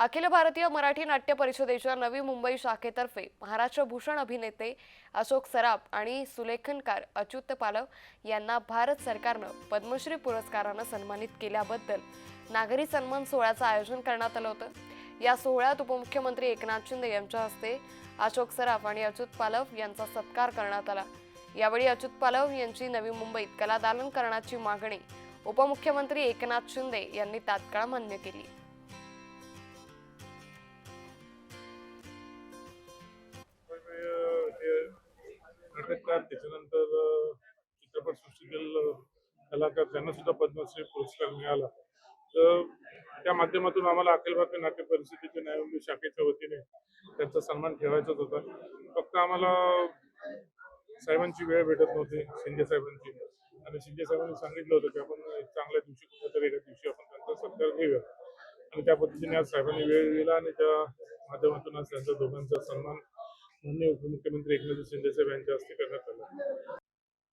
अखिल भारतीय मराठी नाट्य परिषदेच्या नवी मुंबई शाखेतर्फे महाराष्ट्र भूषण अभिनेते अशोक सराफ आणि सुलेखनकार अच्युत पालव यांना भारत सरकारनं पद्मश्री पुरस्कारानं सन्मानित केल्याबद्दल नागरी सन्मान सोहळ्याचं आयोजन करण्यात आलं होतं. या सोहळ्यात उपमुख्यमंत्री एकनाथ शिंदे यांच्या हस्ते अशोक सराफ आणि अच्युत पालव यांचा सत्कार करण्यात आला. यावेळी अच्युत पालव यांची नवी मुंबईत कलादालन करण्याची मागणी उपमुख्यमंत्री एकनाथ शिंदे यांनी तात्काळ मान्य केली. नाटककार त्याच्यानंतर चित्रपट सृष्टीतील कलाकार त्यांना सुद्धा पद्मश्री पुरस्कार मिळाला. तर त्या माध्यमातून आम्हाला अखिल भारतीय नाट्य परिषदेच्या न्यायमूल्य शाखेच्या वतीने त्यांचा सन्मान ठेवायचाच होता. फक्त आम्हाला साहेबांची वेळ भेटत नव्हती शिंदे साहेबांची. आणि शिंदे साहेबांनी सांगितलं होतं की आपण चांगल्या दिवशी कुठेतरी एका दिवशी आपण त्यांचा सत्कार घेऊया. आणि त्या पद्धतीने आज साहेबांनी वेळ दिला आणि त्या माध्यमातून आज त्यांचा दोघांचा सन्मान मान्य उपमुख्यमंत्री एकनाथ शिंदे साहेब यांच्या हस्ते करण्यात आलं.